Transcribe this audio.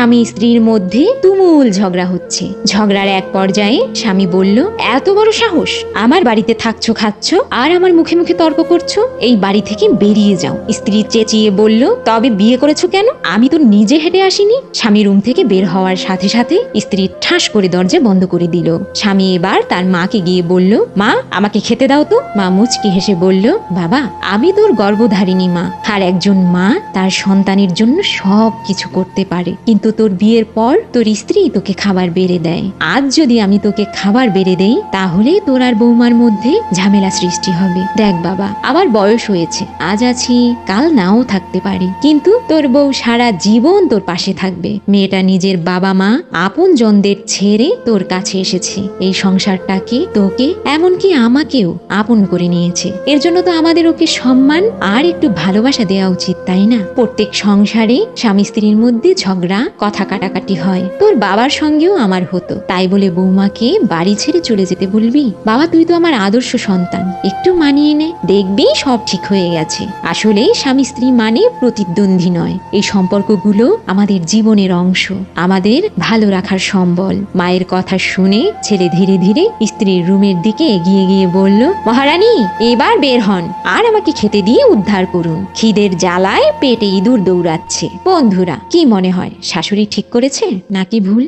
স্বামী স্ত্রীর মধ্যে তুমুল ঝগড়া হচ্ছে। ঝগড়ার এক পর্যায়ে স্বামী বলল, এত বড় সাহস! আমার বাড়িতে থাকছো, খাচ্ছ, আর আমার মুখে মুখে তর্ক করছ? এই বাড়ি থেকে বেরিয়ে যাও। স্ত্রী চেঁচিয়ে বলল, তবে বিয়ে করেছ কেন? আমি তো নিজে হেঁটে আসিনি। স্বামী রুম থেকে বের হওয়ার সাথে সাথে স্ত্রী ঠাস করে দরজা বন্ধ করে দিল। স্বামী এবার তার মাকে গিয়ে বলল, মা, আমাকে খেতে দাও তো। মা মুচকি হেসে বলল, বাবা, আমি তোর গর্ভধারিণী মা। আর একজন মা তার সন্তানের জন্য সব কিছু করতে পারে। কিন্তু তোর বিয়ের পর তোর স্ত্রী তোকে খাবার বেড়ে দেয়। আজ যদি আমি তোকে খাবার বেড়ে দেই, তাহলে তোর আর বৌমার মধ্যে ঝামেলা সৃষ্টি হবে। দেখ বাবা আবার বয়স হয়েছে, আজ আছি, কাল নাও থাকতে পারি। কিন্তু তোর বউ সারা জীবন তোর পাশে থাকবে। মেয়েটা নিজের বাবা মা আপন জনদের ছেড়ে তোর কাছে এসেছে। এই সংসারটাকে তোকে, এমনকি আমাকেও আপন করে নিয়েছে। এর জন্য তো আমাদের ওকে সম্মান আর একটু ভালোবাসা দেওয়া উচিত, তাই না? প্রত্যেক সংসারে স্বামী স্ত্রীর মধ্যে ঝগড়া কথা কাটাকাটি হয়। তোর বাবার সঙ্গেও আমার হতো। তাই বলে বৌমাকে বাড়ি ছেড়ে চলে যেতে বলবি? বাবা, তুই তো আমার আদর্শ সন্তান। একটু মানিয়ে নে। দেখবি সব ঠিক হয়ে গেছে। আসলে স্বামী স্ত্রী মানে প্রতিদ্বন্দ্বী নয়। এই সম্পর্কগুলো আমাদের জীবনের অংশ। আমাদের ভালো রাখার সম্বল। মায়ের কথা শুনে ছেলে ধীরে ধীরে স্ত্রীর রুমের দিকে এগিয়ে গিয়ে বলল, মহারানী, এবার বের হন। আর আমাকে খেতে দিয়ে উদ্ধার করুন। খিদের জ্বালায় পেটে ইঁদুর দৌড়াচ্ছে। বন্ধুরা, কি মনে হয়? শাশুড়ি ঠিক করেছে? নাকি ভুল?